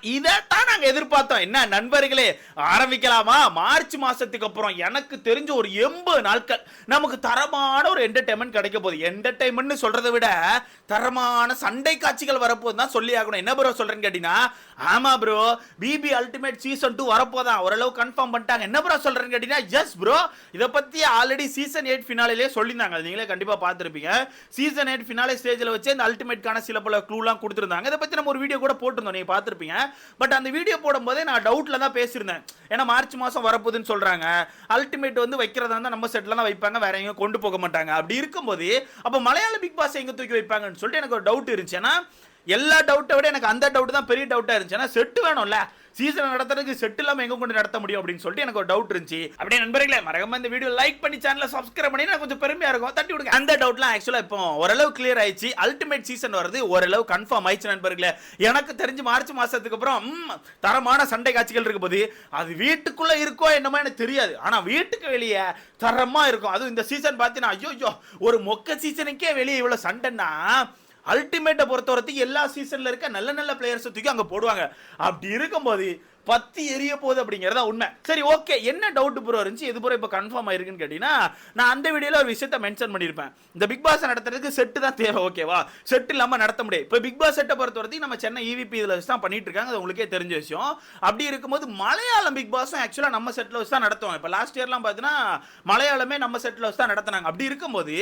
一边打他 நாங்க எதிர்பார்த்தோம். என்ன நண்பர்களே ஆரம்பிக்கலாமா? மார்ச் மாசத்துக்கு அப்புறம் எனக்கு தெரிஞ்ச ஒரு எண்பது நாட்கள் நமக்கு தரமான ஒரு என்டர்டைன்மெண்ட் கிடைக்க போகுது. என்டர்டைன்மெண்ட் சொல்றதை விட தரமான சண்டை காட்சிகள் வரப்போது தான் சொல்லி ஆகணும். என்ன ப்ரோ சொல்றேன்னு கேட்டீங்கன்னா ஆமா bro BB ultimate season two வரப்போதான் ஓரளவு கன்ஃபார்ம் பண்ணிட்டாங்க. என்ன ப்ரோ சொல்றேன்னு கேட்டீங்கன்னா எஸ் ப்ரோ இதை பத்தி ஆல்ரெடி சீசன் எயிட் ஃபினாலே சொல்லியிருந்தாங்க. நீங்களே கண்டிப்பா பார்த்துருப்பீங்க. சீசன் எயிட் ஃபினாலே ஸ்டேஜில் வச்சு இந்த அல்டிமேட்கான சில பல க்ளூலாம் கொடுத்துருந்தாங்க. இதை பத்தி நம்ம ஒரு வீடியோ கூட போட்டிருந்தோம். நீங்க பார்த்துருப்பீங்க. பட் அந்த வீடியோ போடும்போதே நான் டவுட்ல தான் பேசியிருந்தேன். ஏன்னா மார்ச் மாசம் வரப்போகுதுன்னு சொல்றாங்க. அல்டிமேட் வந்து வைக்கிறதா இருந்தால் நம்ம செட்டில் தான் வைப்பாங்க வேற எங்கேயும் கொண்டு போக மாட்டாங்க. அப்படி இருக்கும்போது அப்போ மலையாள பிக் பாஸ் எங்கே தூக்கி வைப்பாங்கன்னு சொல்லிட்டு எனக்கு ஒரு டவுட் இருந்துச்சு. ஏன்னா எல்லா டவுட்டை விட எனக்கு அந்த டவுட் தான் பெரிய டவுட்டா இருந்துச்சு. ஏன்னா செட்டு வேணும்ல. சீசன் நடத்துறதுக்கு செட் இல்லாம எங்க கொண்டு நடத்த முடியும் அப்படின்னு சொல்லிட்டு எனக்கு ஒரு டவுட் இருந்துச்சு. அப்படியே நண்பர்களே மறக்காம இந்த வீடியோ லைக் பண்ணி சேனலை சப்ஸ்கிரைப் பண்ணி நான் கொஞ்சம் பெருமையா இருக்கும். தட்டி விடுங்க. அந்த டவுட்லாம் ஆக்சுவலா இப்போ ஓரளவு கிளியர் ஆயிடுச்சு. அல்டிமேட் சீசன் வருது ஓரளவு கன்ஃபார்ம் ஆயிடுச்சு நண்பர்களே. எனக்கு தெரிஞ்சு மார்ச் மாசத்துக்கு அப்புறம் தரமான சண்டை காட்சிகள் இருக்கு போது அது வீட்டுக்குள்ள இருக்கோ என்னமோ எனக்கு தெரியாது. ஆனா வீட்டுக்கு வெளியே தரமா இருக்கும். அதுவும் இந்த சீசன் பார்த்தீங்கன்னா ஐயோ ஐயோ ஒரு மொக்க சீசனுக்கே வெளியே இவ்வளவு சண்டைன்னா அல்டிமேட்டை பொறுத்தவரைக்கும் எல்லா சீசனில் இருக்க நல்ல நல்ல பிளேயர்ஸை தூக்கி அங்கே போடுவாங்க. அப்படி இருக்கும்போது பத்தி எரிய போகுது அப்படிங்கிறதா உண்மை. சரி ஓகே என்ன டவுட் ப்ரோ இருந்துச்சு? இது ப்ரோ இப்போ கன்ஃபார்ம் ஆயிருக்குன்னு கேட்டீங்கன்னா நான் அந்த வீடியோவில் ஒரு விஷயத்த மென்ஷன் பண்ணியிருப்பேன். இந்த பிக் பாஸ் நடத்துறதுக்கு செட்டு தான் தேவை ஓகேவா செட் இல்லாமல் நடத்த முடியும் இப்போ பிக் பாஸ் செட்டை பொறுத்த வரைக்கும் நம்ம சென்னை இவிபி இதில் வச்சு தான் பண்ணிட்டு இருக்காங்க. அது உங்களுக்கே தெரிஞ்ச விஷயம். அப்படி இருக்கும்போது மலையாளம் பிக் பாஸும் ஆக்சுவலாக நம்ம செட்டில் வச்சு தான் நடத்துவாங்க. இப்போ லாஸ்ட் இயர்லாம் பார்த்தீங்கன்னா மலையாளமே நம்ம செட்டில் வச்சு தான் நடத்தினாங்க. அப்படி இருக்கும்போது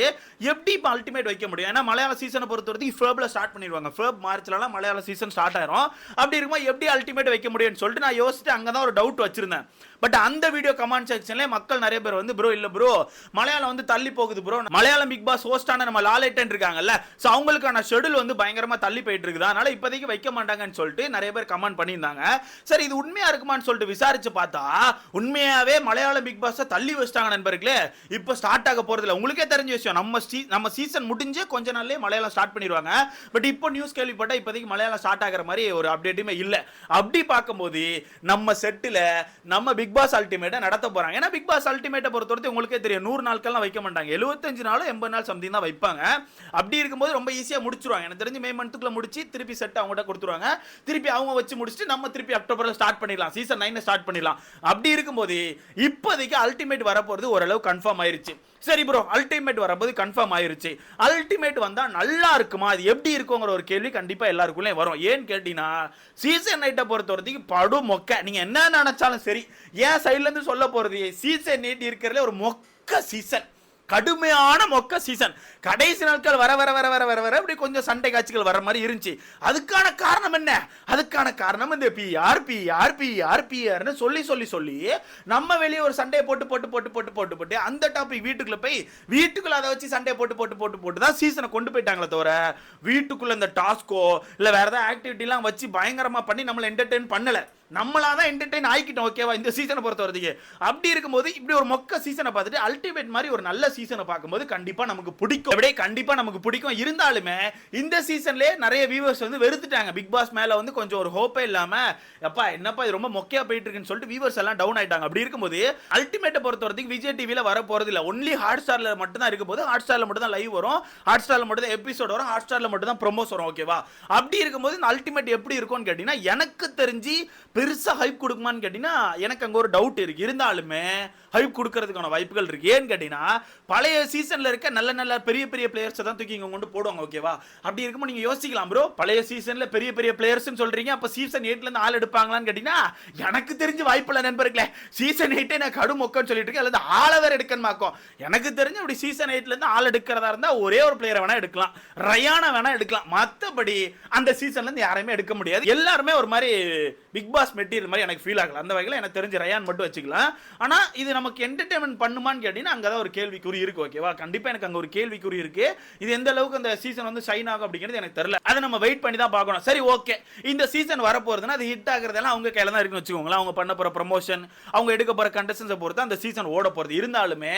எப்படி இப்போ அல்டிமேட் வைக்க முடியும்? ஏன்னா மலையாள சீசனை பொறுத்த வரைக்கும் ஃபேப்ல ஸ்டார்ட் பண்ணிடுவாங்க. ஃபேப் மார்ச்லலாம் மலையாள சீசன் ஸ்டார்ட் ஆயிரும். அப்படி இருக்கும்போது எப்படி அல்டிமேட் வைக்க முடியும்னு சொல்லிட்டு நான் யோசிச்சுட்டு அங்கே தான் ஒரு டவுட் வச்சிருந்தேன். பட் அந்த வீடியோ கமெண்ட் செக்ஷன்ல மக்கள் நிறைய பேர் வந்து ப்ரோ இல்ல ப்ரோ மலையாளம் வந்து தள்ளி போகுது ப்ரோ மலையாளம் பிக் பாஸ் ஹோஸ்டான நம்ம லாலேட்டன் இருக்காங்கல்ல ஸோ அவங்களுக்கான ஷெடியூல் வந்து பயங்கரமா தள்ளி போயிட்டு இருக்குது. அதனால இப்போதைக்கு வைக்க மாட்டாங்கன்னு சொல்லிட்டு நிறைய பேர் கமெண்ட் பண்ணியிருந்தாங்க. சரி இது உண்மையா இருக்குமான்னு சொல்லிட்டு விசாரிச்சு பார்த்தா உண்மையாவே மலையாளம் பிக் பாஸ் தள்ளி வச்சிட்டாங்க நண்பர்களே. இப்போ ஸ்டார்ட் ஆக போறது உங்களுக்கே தெரிஞ்ச விஷயம் நம்ம நம்ம சீசன் முடிஞ்சு கொஞ்ச நாள்லயே மலையாளம் ஸ்டார்ட் பண்ணிடுவாங்க. பட் இப்போ நியூஸ் கேள்விப்பட்டா இப்போதைக்கு மலையாளம் ஸ்டார்ட் ஆகிற மாதிரி ஒரு அப்டேட்டுமே இல்ல. அப்படி பார்க்கும்போது நம்ம செட்டில் நம்ம பிக் பிக் பாஸ் அல்டிமேட்டை நடத்த போகிறாங்க ஏன்னா பிக் பாஸ் அல்டிமேட்டை பொறுத்தவரைக்கும் உங்களுக்கே தெரியும் நூறு நாட்கள்லாம் வைக்க மாட்டாங்க. எழுபத்தஞ்சு நாளும் எண்பது நாள் சம்திங் தான் வைப்பாங்க. அப்படி இருக்கும்போது ரொம்ப ஈஸியாக முடிச்சிருவாங்க. எனக்கு தெரிஞ்சு மே மந்த்துக்குள்ள முடிச்சு திருப்பி செட் அவங்ககிட்ட கொடுத்துருவாங்க. திருப்பி அவங்க வச்சு முடிச்சுட்டு நம்ம திருப்பி அக்டோபரில் ஸ்டார்ட் பண்ணிடலாம். சீசன் நைனை ஸ்டார்ட் பண்ணிடலாம். அப்படி இருக்கும்போது இப்போதைக்கு அல்டிமேட் வரப்போகிறது ஓரளவு கன்ஃபார்ம் ஆயிருச்சு. சரி ப்ரோ அல்டிமேட் வரும்போது கன்ஃபார்ம் ஆயிருச்சு. அல்டிமேட் வந்தால் நல்லா இருக்குமா? அது எப்படி இருக்குங்கிற ஒரு கேள்வி கண்டிப்பாக எல்லாருக்குள்ளே வரும். ஏன்னு கேட்டீங்கன்னா சீசன் நைட்டை பொறுத்த வரைக்கும் படு மொக்க நீங்கள் என்ன நினச்சாலும் சரி ஏன் சைட்லேருந்து சொல்ல போகிறது சீசன் நைட் இருக்கிறதுல ஒரு மொக்க சீசன் கடுமையான மொக்க சீசன் கடைசி நாட்கள் வர வர வர வர வர வர அப்படி கொஞ்சம் சண்டை காட்சிகள் வர மாதிரி இருந்துச்சு. அதுக்கான காரணம் என்ன? அதுக்கான காரணம் இந்த பிஆர் பிஆர் பிஆர் பிஆர்னு சொல்லி சொல்லி சொல்லி நம்ம வெளியே ஒரு சண்டையை போட்டு போட்டு போட்டு போட்டு போட்டு போட்டு அந்த டாபிக் வீட்டுக்குள்ள போய் வீட்டுக்குள்ள அதை வச்சு சண்டையை போட்டு போட்டு போட்டு போட்டு தான் சீசனை கொண்டு போயிட்டாங்களே தவிர வீட்டுக்குள்ள இந்த டாஸ்கோ இல்லை வேற ஏதாவது ஆக்டிவிட்டிலாம் வச்சு பயங்கரமாக பண்ணி நம்மளை என்டர்டெயின் பண்ணல. நம்மளா தான் என்டர்டெயின் ஆகிக்கிட்டோம் ஓகேவா இந்த சீசனை பொறுத்த வரதுக்கு அப்படி இருக்கும்போது இப்படி ஒரு மொக்க சீசனை பார்த்துட்டு அல்டிமேட் மாதிரி ஒரு நல்ல சீசனை பார்க்கும்போது கண்டிப்பாக நமக்கு பிடிக்கும். அப்படியே கண்டிப்பாக நமக்கு பிடிக்கும். இருந்தாலுமே இந்த சீசன்லேயே நிறைய வியூவர்ஸ் வந்து வெறுத்துட்டாங்க. பிக் பாஸ் மேலே வந்து கொஞ்சம் ஒரு ஹோப்பே இல்லாமல் எப்பா என்னப்பா இது ரொம்ப மொக்கையா போயிட்டு இருக்குன்னு சொல்லிட்டு வியூவர்ஸ் எல்லாம் டவுன் ஆயிட்டாங்க. அப்படி இருக்கும்போது அல்டிமேட்டை பொறுத்த வரைக்கும் விஜய் டிவியில் வர போகிறது இல்லை. ஒன்லி ஹாட் ஸ்டாரில் மட்டும் தான் இருக்கும் போது ஹாட் ஸ்டாரில் மட்டும் தான் லைவ் வரும். ஹாட் ஸ்டாரில் மட்டும் தான் எபிசோட் வரும் ஹாட் ஸ்டாரில் மட்டும் தான் ப்ரொமோஸ் வரும் ஓகேவா அப்படி இருக்கும்போது இந்த அல்டிமேட் எப்படி இருக்கும்னு கேட்டிங்கன்னா எனக்கு தெரிஞ்சு பெருசாக ஹைப் கொடுக்குமான்னு கேட்டிங்கன்னா எனக்கு அங்கே ஒரு டவுட் இருக்குது இருந்தாலுமே ஹைப் கொடுக்கறதுக்கான வாய்ப்புகள் இருக்கு. ஏன்னு கேட்டிங்கன்னா பழைய சீசனில் இருக்க நல்ல நல்ல பெரிய பெரிய பிளேயர்ஸை தான் தூக்கி இங்கே கொண்டு போடுவாங்க ஓகேவா அப்படி இருக்கும்போது நீங்கள் யோசிக்கலாம் ப்ரோ பழைய சீசனில் பெரிய பெரிய பிளேயர்ஸ்னு சொல்கிறீங்க அப்போ சீசன் எயிட்லேருந்து ஆள் எடுப்பாங்களான்னு கேட்டிங்கன்னா எனக்கு தெரிஞ்சு வாய்ப்பில்லை நண்பர்களே. சீசன் எயிட்டே நான் கடும் மொக்கன்னு சொல்லிட்டு இருக்கேன். அல்லது ஆளை வேறு எடுக்கணுமாக்கும் எனக்கு தெரிஞ்சு அப்படி சீசன் எயிட்லேருந்து ஆள் எடுக்கிறதா இருந்தால் ஒரே ஒரு பிளேயரை வேணால் எடுக்கலாம். ரயானை வேணால் எடுக்கலாம். மற்றபடி அந்த சீசன்லேருந்து யாரையுமே எடுக்க முடியாது. எல்லாருமே ஒரு மாதிரி பிக் பாஸ் மெட்டீரியல் மாதிரி எனக்கு ஃபீல் ஆகல. அந்த வகையில் எனக்கு தெரிஞ்ச ரயான் மட்டும் வச்சுக்கலாம். ஆனால் இது நமக்கு என்டர்டைன்மெண்ட் பண்ணுமான்னு கேட்டிங்கன்னா அங்கே தான் ஒரு கேள்விக்குறி இருக்கு ஓகேவா கண்டிப்பாக எனக்கு அங்கே ஒரு கேள்விக்குறி இருக்கு. இது எந்த அளவுக்கு அந்த சீசன் வந்து ஷைன் ஆகும் அப்படிங்கிறது எனக்கு தெரியல. அதை நம்ம வெயிட் பண்ணி தான் பார்க்கணும். சரி ஓகே இந்த சீசன் வரப்போகிறதுனா அது ஹிட் ஆகிறதெல்லாம் அவங்க கையில் தான் இருக்குன்னு வச்சுக்கோங்களேன். அவங்க பண்ண போகிற ப்ரமோஷன் அவங்க எடுக்க போகிற கண்டஸ்டன்ஸை பொறுத்து அந்த சீசன் ஓட போகிறது இருந்தாலுமே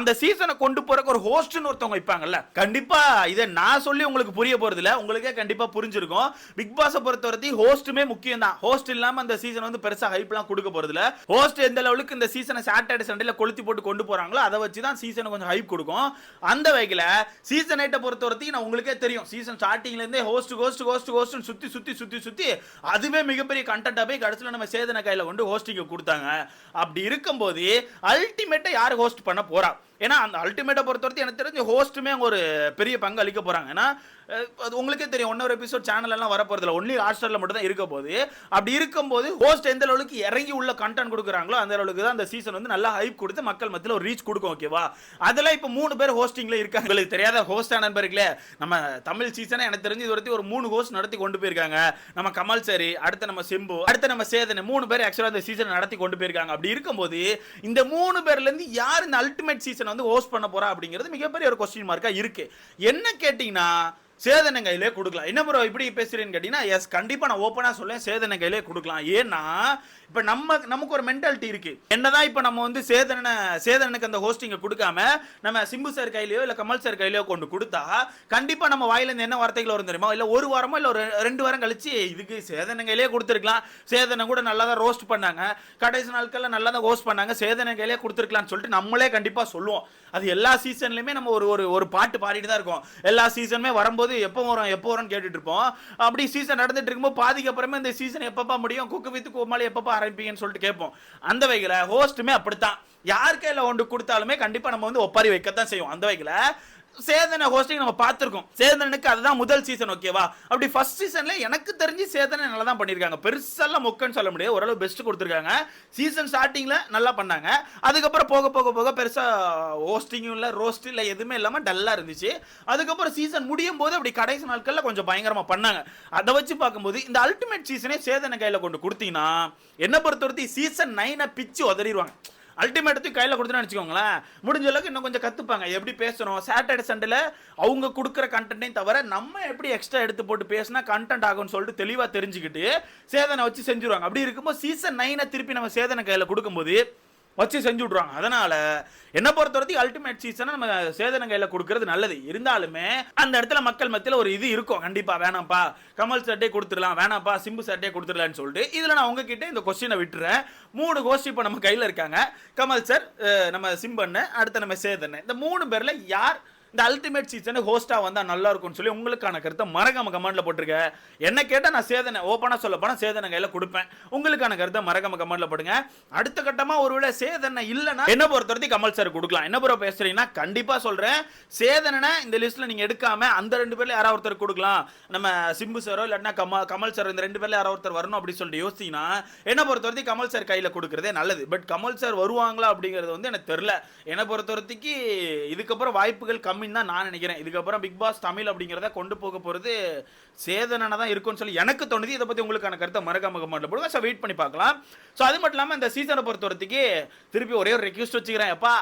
அந்த சீசனை கொண்டு போகிறக்கு ஒரு ஹோஸ்ட்னு ஒருத்தவங்க வைப்பாங்கல்ல. கண்டிப்பாக இதை நான் சொல்லி உங்களுக்கு புரிய போகிறது இல்லை உங்களுக்கே கண்டிப்பாக புரிஞ்சிருக்கும். பிக் பாஸை பொறுத்த ஹோஸ்ட்டுமே முக்கியம் தான் ஹோஸ்ட் இல்லாமல் அந்த இந்த சீசன் வந்து பெருசா ஹைப்லாம் கொடுக்க போறதுல ஹோஸ்ட் எந்த லெவலுக்கு இந்த சீசனை சாட்டர்டே சண்டேல கொளுத்தி போட்டு கொண்டு போறாங்களோ அதை வச்சு தான் சீசனை கொஞ்சம் ஹைப் கொடுக்கும். அந்த வகையில சீசன் எயிட்டை பொறுத்த வரைக்கும் நான் உங்களுக்கே தெரியும். சீசன் ஸ்டார்டிங்ல இருந்தே ஹோஸ்ட் ஹோஸ்ட் ஹோஸ்ட் ஹோஸ்ட் சுத்தி சுத்தி சுத்தி சுத்தி அதுவே மிகப்பெரிய கண்டென்ட்டாக போய் கடைசியில் நம்ம சேதன கையில கொண்டு ஹோஸ்டிங்க கொடுத்தாங்க. அப்படி இருக்கும்போது அல்டிமேட்டா யார் ஹோஸ்ட் பண்ண போறா? ஏன்னா அந்த அல்டிமேட்டை பொறுத்த வரைக்கும் எனக்கு தெரிஞ்சு ஹோஸ்ட்டுமே ஒரு பெரிய பங்கு அளிக்க போகிறாங்க ஏன்னா அது உங்களுக்கே தெரியும். ஒன்னொரு எபிசோட் சேனல் எல்லாம் வர ஒன்லி ஹாட்ஸ்டார்ல மட்டும் தான் இருக்க போது அப்படி இருக்கும்போது ஹோஸ்ட் எந்த அளவுக்கு இறங்கி உள்ள கண்டென்ட் கொடுக்குறாங்களோ அந்த அளவுக்கு தான் அந்த சீசன் வந்து நல்லா ஹைப் கொடுத்து மக்கள் மத்தியில் ஒரு ரீச் கொடுக்கும் ஓகேவா அதெல்லாம் இப்போ மூணு பேர் ஹோஸ்டிங்கில் இருக்காங்க. உங்களுக்கு தெரியாத ஹோஸ்ட் நண்பர்களே நம்ம தமிழ் சீசனை எனக்கு தெரிஞ்சு இது வரைக்கும் ஒரு மூணு ஹோஸ்ட் நடத்தி கொண்டு போயிருக்காங்க. நம்ம கமல் சரி அடுத்து நம்ம சிம்பு அடுத்து நம்ம சேதனை மூணு பேர் ஆக்சுவலாக இந்த சீசனை நடத்தி கொண்டு போயிருக்காங்க. அப்படி இருக்கும்போது இந்த மூணு பேர்லேருந்து யார் இந்த அல்டிமேட் சீசன் வந்து ஹோஸ்ட் பண்ண போறா அப்படிங்கிறது மிகப்பெரிய ஒரு கொஸ்டின் மார்க்காக இருக்கு. என்ன கேட்டீங்கன்னா சேதனை கையிலே கொடுக்கலாம். என்ன ப்ரோ இப்படி பேசுறேன்னு கேட்டீங்கன்னா எஸ் கண்டிப்பா நான் ஓப்பனா சொல்லேன் சேதனை கையிலே கொடுக்கலாம். ஏன்னா இப்ப நம்ம நமக்கு ஒரு மென்டாலிட்டி இருக்கு. என்னதான் இப்ப நம்ம வந்து சேதனை சேதனுக்கு அந்த ஹோஸ்டிங்கை கொடுக்காம நம்ம சிம்பு சார் கையிலயோ இல்ல கமல் சார் கையிலயோ கொண்டு கொடுத்தா கண்டிப்பா நம்ம வாயிலேருந்து என்ன வார்த்தைகள் வரும் தெரியுமா? இல்ல ஒரு வாரமோ இல்ல ஒரு ரெண்டு வாரம் கழிச்சு இதுக்கு சேதனை கையிலே கொடுத்துருக்கலாம். சேதனை கூட நல்லா தான் ரோஸ்ட் பண்ணாங்க. கடைசி நாட்கள்ல நல்லா தான் ஹோஸ்ட் பண்ணாங்க. சேதனை கையிலே கொடுத்துருக்கலாம்னு சொல்லிட்டு நம்மளே கண்டிப்பா சொல்லுவோம். அது எல்லா சீசன்லயுமே நம்ம ஒரு ஒரு ஒரு பாட்டு பாடிட்டு தான் இருக்கோம். எல்லா சீசனுமே வரும்போது எப்போ வரும் எப்போ வரும்னு கேட்டுட்டு இருப்போம். அப்படி சீசன் நடந்துட்டு இருக்கும்போது பாதிக்கு அப்புறமே இந்த சீசன் எப்பப்பா முடியும்? குக்கு வித்து கோமாளி எப்பப்பா ஆரம்பிப்பீங்கன்னு சொல்லிட்டு கேட்போம். அந்த வகையில் ஹோஸ்ட்டுமே அப்படித்தான். யார் கையில் ஒன்று கொடுத்தாலுமே கண்டிப்பாக நம்ம வந்து ஒப்பாரி வைக்கத்தான் செய்வோம். அந்த வகையில் சேதனை ஹோஸ்டிங் நம்ம பார்த்துருக்கோம். சேதனனுக்கு அதுதான் முதல் சீசன் ஓகேவா அப்படி ஃபர்ஸ்ட் சீசன்ல எனக்கு தெரிஞ்சு சேதனை நல்லா தான் பண்ணியிருக்காங்க. பெருசெல்லாம் மொக்கன்னு சொல்ல முடியாது. ஓரளவு பெஸ்ட் கொடுத்துருக்காங்க. சீசன் ஸ்டார்டிங்ல நல்லா பண்ணாங்க. அதுக்கப்புறம் போக போக போக பெருசா ஹோஸ்டிங்கும் இல்லை ரோஸ்ட் இல்லை எதுவுமே இல்லாமல் டல்லாக இருந்துச்சு. அதுக்கப்புறம் சீசன் முடியும் போது அப்படி கடைசி நாட்களில் கொஞ்சம் பயங்கரமாக பண்ணாங்க. அதை வச்சு பார்க்கும்போது இந்த அல்டிமேட் சீசனே சேதனை கையில் கொண்டு கொடுத்தீங்கன்னா என்ன பொறுத்தவரைக்கும் சீசன் நைனை பிச்சு உதறிடுவாங்க. அல்டிமேட்டத்தையும் கையில் கொடுத்துன்னு வச்சுக்கோங்களேன் முடிஞ்ச அளவுக்கு இன்னும் கொஞ்சம் கற்றுப்பாங்க எப்படி பேசணும்? சாட்டர்டே சண்டேல அவங்க கொடுக்குற கண்டென்ட்டையும் தவிர நம்ம எப்படி எக்ஸ்ட்ரா எடுத்து போட்டு பேசினா கண்டென்ட் ஆகும்னு சொல்லிட்டு தெளிவாக தெரிஞ்சுக்கிட்டு சேதனை வச்சு செஞ்சுருவாங்க. அப்படி இருக்கும்போது சீசன் நைனை திருப்பி நம்ம சேதனை கையில் கொடுக்கும்போது வச்சு செஞ்சு விட்ருவாங்க அதனால என்ன பொறுத்த வரைக்கும் அல்டிமேட் சீசனை நம்ம சேதன கையில் கொடுக்கறது நல்லது. இருந்தாலுமே அந்த இடத்துல மக்கள் மத்தியில் ஒரு இது இருக்கும். கண்டிப்பாக வேணாம்ப்பா. கமல் சட்டே கொடுத்துடலாம். வேணாம்ப்பா. சிம்பு சட்டே கொடுத்துடலான்னு சொல்லிட்டு. இதில் நான் உங்ககிட்ட இந்த கொஸ்டினை விட்டுறேன். மூணு கோஷ்டி இப்போ நம்ம கையில் இருக்காங்க. கமல் சார் நம்ம சிம்பண்ணு அடுத்த நம்ம சேதன்னு இந்த மூணு பேரில் யார் இந்த அல்டிமேட் சீசன் ஹோஸ்டா வந்தால் நல்லா இருக்கும்னு சொல்லி உங்களுக்கான கருத்தை மறக்காம கமெண்ட்ல போட்டிருக்கேன் என்ன கேட்டால் நான் சேதனை ஓப்பனாக சொல்ல போனால் சேதனை கையில் கொடுப்பேன். உங்களுக்கான கருத்தை மறக்காம கமெண்ட்ல போடுங்க. அடுத்த கட்டமாக ஒருவேளை சேதனை இல்லைன்னா என்ன பொறுத்த கமல் சார் கொடுக்கலாம். என்ன பொறுத்த பேசுறீங்கன்னா கண்டிப்பாக சொல்கிறேன் சேதனை இந்த லிஸ்ட்டில் நீங்கள் எடுக்காமல் அந்த ரெண்டு பேரில் யாராவது ஒருத்தர் கொடுக்கலாம். நம்ம சிம்பு சாரோ இல்லாட்டினா கமல் கமல் சார் இந்த ரெண்டு பேரில் யாராவது ஒருத்தர் வரணும் அப்படின்னு சொல்லிட்டு யோசிச்சிங்கன்னா என்ன பொறுத்த வரைக்கும் கமல் சார் கையில் கொடுக்கறதே நல்லது. பட் கமல் சார் வருவாங்களா அப்படிங்கிறது வந்து எனக்கு தெரில என்னை பொறுத்த வரைக்கும் இதுக்கப்புறம் வாய்ப்புகள் கம்மி கம்மின்னு தான் நான் நினைக்கிறேன். இதுக்கப்புறம் பிக் பாஸ் தமிழ் அப்படிங்கிறத கொண்டு போக போகிறது சேதனான தான் இருக்கும்னு சொல்லி எனக்கு தோணுது. இதை பற்றி உங்களுக்கான கருத்தை மறக்காம கமெண்ட்ல போடுங்க. ஸோ வெயிட் பண்ணி பார்க்கலாம். ஸோ அது மட்டும் இல்லாமல் இந்த சீசனை பொறுத்த வரைக்கும் திருப்பி ஒரே ஒரு ரெக்யூஸ்ட் வச்சுக்கிறேன். எப்பா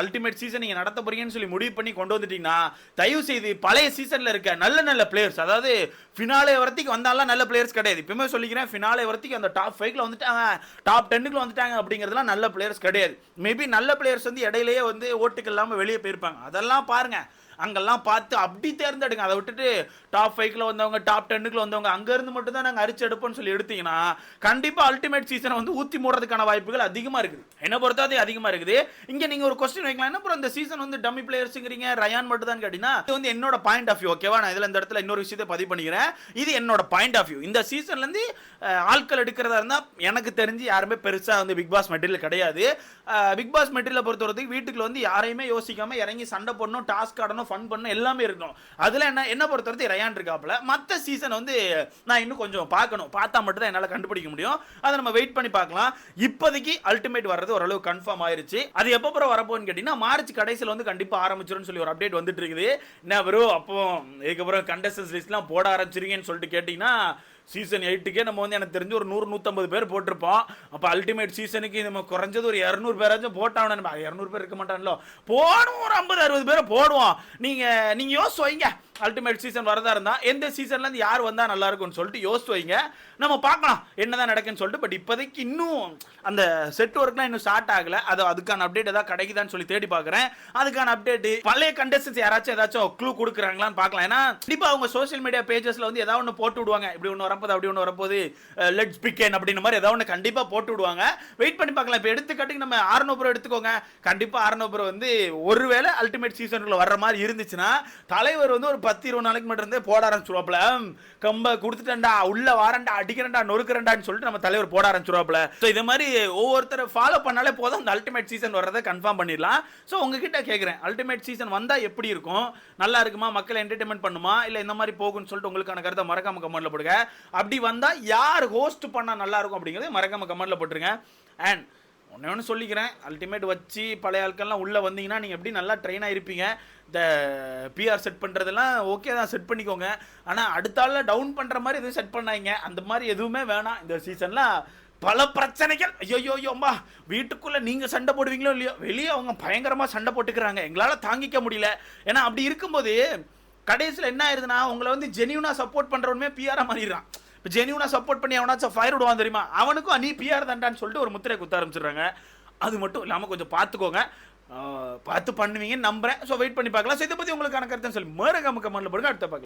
அல்டிமேட் சீசன் நீங்கள் நடத்த போறீங்கன்னு சொல்லி முடிவு பண்ணி கொண்டு வந்துட்டீங்கன்னா தயவு செய்து பழைய சீசனில் இருக்க நல்ல நல்ல பிளேயர்ஸ் அதாவது ஃபினாலே வரத்துக்கு வந்தாலும் நல்ல பிளேயர்ஸ் கிடையாது. இப்பவுமே சொல்லிக்கிறேன் ஃபினாலே வரத்துக்கு அந்த டாப் ஃபைவ்ல வந்துட்டாங்க டாப் டென்னுக்குள்ள வந்துட்டாங்க அப்படிங்கிறதுலாம் நல்ல பிளேயர்ஸ் கிடையாது. மேபி நல்ல பிளேயர்ஸ் வந்து இடையிலேயே வந்து ஓட்டுக்கு இல்லாமல் வெளியே போயிருப்பாங்க. அதெல்லாம் பாருங்கள் அங்கெல்லாம் பார்த்து அப்படி தேர்ந்தெடுங்க. அதை விட்டுட்டு டாப் ஃபைவ்ல வந்தவங்க டாப் டென்னுக்குள்ள வந்தவங்க அங்கேருந்து மட்டும் தான் நாங்கள் அரிச்சு எடுப்போம்னு சொல்லி எடுத்தீங்கன்னா கண்டிப்பாக அல்டிமேட் சீசனை வந்து ஊற்றி மூடுறதுக்கான வாய்ப்புகள் அதிகமாக இருக்குது. என்ன பொறுத்தவரை அதிகமாக இருக்குது. இங்கே நீங்கள் ஒரு கொஸ்டின் வைக்கலாம். என்ன அப்புறம் இந்த சீசன் வந்து டம்மி பிளேயர்ஸுங்கிறீங்க ரயான் மட்டும் தான் கேட்டீங்கன்னா இது வந்து என்னோட பாயிண்ட் ஆஃப் வியூ ஓகேவா நான் இதில் இந்த இடத்துல இன்னொரு விஷயத்தை பதிவு பண்ணிக்கிறேன். இது என்னோட பாயிண்ட் ஆஃப் வியூ இந்த சீசன்லேருந்து ஆட்கள் எடுக்கிறதா இருந்தால் எனக்கு தெரிஞ்சு யாருமே பெருசாக வந்து பிக் பாஸ் மெட்டீரியல் கிடையாது. பிக் பாஸ் மெட்டீரியலை பொறுத்தவரைக்கும் வீட்டுக்குள்ள வந்து யாரையுமே யோசிக்காமல் இறங்கி சண்டை போடணும் டாஸ்க் ஆடணும் ஃபன் பண்ணணும் எல்லாமே இருக்கணும். அதில் என்ன என்ன பொறுத்தவரைக்கும் ரயான் இருக்காப்புல மற்ற சீசன் வந்து நான் இன்னும் கொஞ்சம் பார்க்கணும். பார்த்தா மட்டும் தான் என்னால் கண்டுபிடிக்க முடியும். அதை நம்ம வெயிட் பண்ணி பார்க்கலாம். இப்போதைக்கு அல்டிமேட் வர்றது ஓரளவு கன்ஃபார்ம் ஆயிருச்சு. அது எப்போ அப்புறம் வரப்போன்னு கேட்டிங்கன்னா மார்ச் கடைசியில் வந்து கண்டிப்பாக ஆரம்பிச்சிரும்னு சொல்லி ஒரு அப்டேட் வந்துட்டு இருக்குது. என்ன வரும் அப்போ இதுக்கப்புறம் கண்டஸ்டன்ஸ் லிஸ்ட்லாம் போட ஆரம்பிச்சிருக்கேன்னு சொல்லிட்டு கேட்டிங்கன்னா சீசன் எயிட்டுக்கே நம்ம வந்து எனக்கு தெரிஞ்சு ஒரு நூறு நூற்றம்பது பேர் போட்டிருப்போம். அப்போ அல்டிமேட் சீசனுக்கு நம்ம குறைஞ்சது ஒரு இரநூறு பேராச்சும் போட்டாவணும் நம்ம இரநூறு பேர் இருக்க மாட்டான்ல. போடுவோம் ஒரு ஐம்பது அறுபது பேரை போடுவோம். நீங்கள் நீங்கள் யோசிச்சு வைங்க. அல்டிமேட் சீசன் வரதா இருந்தா எந்த சீசன்லேருந்து யார் வந்தால் நல்லா இருக்கும்னு சொல்லிட்டு யோசிச்சு வைங்க. நம்ம பார்க்கலாம் என்னதான் நடக்குன்னு சொல்லிட்டு பட் இப்போதைக்கு இன்னும் அந்த செட் ஒர்க்லாம் இன்னும் ஸ்டார்ட் ஆகலை. அது அதுக்கான அப்டேட் ஏதாவது கிடைக்குதான்னு சொல்லி தேடி பார்க்குறேன். அதுக்கான அப்டேட் பழைய கண்டஸ்டன்ஸ் யாராச்சும் ஏதாச்சும் க்ளூ கொடுக்குறாங்களான்னு பார்க்கலாம். ஏன்னா கண்டிப்பாக அவங்க சோஷியல் மீடியா பேஜஸில் வந்து ஏதாவது ஒன்று போட்டு விடுவாங்க. இப்படி ஒன்று வரப்போது அப்படி ஒன்று வரப்போது லெட்ஸ் பிக்கேன் அப்படின்ற மாதிரி ஏதாவது ஒன்று கண்டிப்பாக போட்டு விடுவாங்க. வெயிட் பண்ணி பார்க்கலாம். இப்போ எடுத்துக்காட்டுக்கு நம்ம ஆர்னோபுரம் எடுத்துக்கோங்க. கண்டிப்பாக ஆர்னோபுரம் வந்து ஒருவேளை அல்டிமேட் சீசனுக்குள்ள வர்ற மாதிரி இருந்துச்சுன்னா தலைவர் வந்து ஒரு பத்து இருபது நாளைக்கு மட்டும் இருந்தே போட ஆரம்பிச்சிருவாப்ல கம்ப கொடுத்துட்டேன்டா உள்ள வாரண்டா அடிக்கிறேன்டா நொறுக்கிறேன்டான்னு சொல்லிட்டு நம்ம தலைவர் போட ஆரம்பிச்சிருவாப்ல ஸோ இது மாதிரி ஒவ்வொருத்தரை ஃபாலோ பண்ணாலே போதும். அந்த அல்டிமேட் சீசன் வர்றதை கன்ஃபார்ம் பண்ணிடலாம். ஸோ உங்ககிட்ட கேட்குறேன் அல்டிமேட் சீசன் வந்தால் எப்படி இருக்கும்? நல்லா இருக்குமா? மக்கள் என்டர்டைன்மெண்ட் பண்ணுமா? இல்லை இந்த மாதிரி போகும்னு சொல்லிட்டு உங்களுக்கான கருத்தை மறக்காம கமெண்ட்ல போடுங்க. அப்படி வந்தால் யார் ஹோஸ்ட் பண்ணால் நல்லா இருக்கும் அப்படிங்கிறத மறக்காம கமெண்ட்ல போட்டுருங்க. அண்ட் ஒன்று ஒன்று சொல்லிக்கிறேன். அல்டிமேட் வச்சு பழைய ஆட்கள்லாம் உள்ளே வந்தீங்கன்னா நீங்கள் எப்படி நல்லா ட்ரெயின் ஆகிருப்பீங்க இந்த பிஆர் செட் பண்ணுறதெல்லாம் ஓகே தான் செட் பண்ணிக்கோங்க. ஆனால் அடுத்த ஆளில் டவுன் பண்ணுற மாதிரி எதுவும் செட் பண்ணாங்க அந்த மாதிரி எதுவுமே வேணாம். இந்த சீசனில் பல பிரச்சனைகள். ஐயோ அம்மா வீட்டுக்குள்ளே நீங்கள் சண்டை போடுவீங்களோ இல்லையோ? வெளியே அவங்க பயங்கரமாக சண்டை போட்டுக்கிறாங்க. எங்களால் தாங்கிக்க முடியல. ஏன்னா அப்படி இருக்கும்போது கடைசியில் என்ன ஆயிருதுன்னா உங்களை வந்து ஜெனியூனாக சப்போர்ட் பண்ணுறவனுமே பிஆராக மாறிடுறான். இப்போ ஜெனியூனா சப்போர்ட் பண்ணி அவனாச்சும் ஃபயர் விடுவான் தெரியுமா? அவனுக்கும் நீ பிஆர் தாண்டான்னு சொல்லிட்டு ஒரு முத்திரை குத்த ஆரம்பிச்சிடுறாங்க. அது மட்டும் இல்லாமல் கொஞ்சம் பார்த்துக்கோங்க. பார்த்து பண்ணுவீங்கன்னு நம்புறேன். ஸோ வெயிட் பண்ணி பார்க்கலாம். ஸோ இதை பற்றி உங்களுக்கான கருத்துன்னு சொல்லி மறுக்காம கமெண்ட்ல போடுங்க. அடுத்த பார்க்கலாம்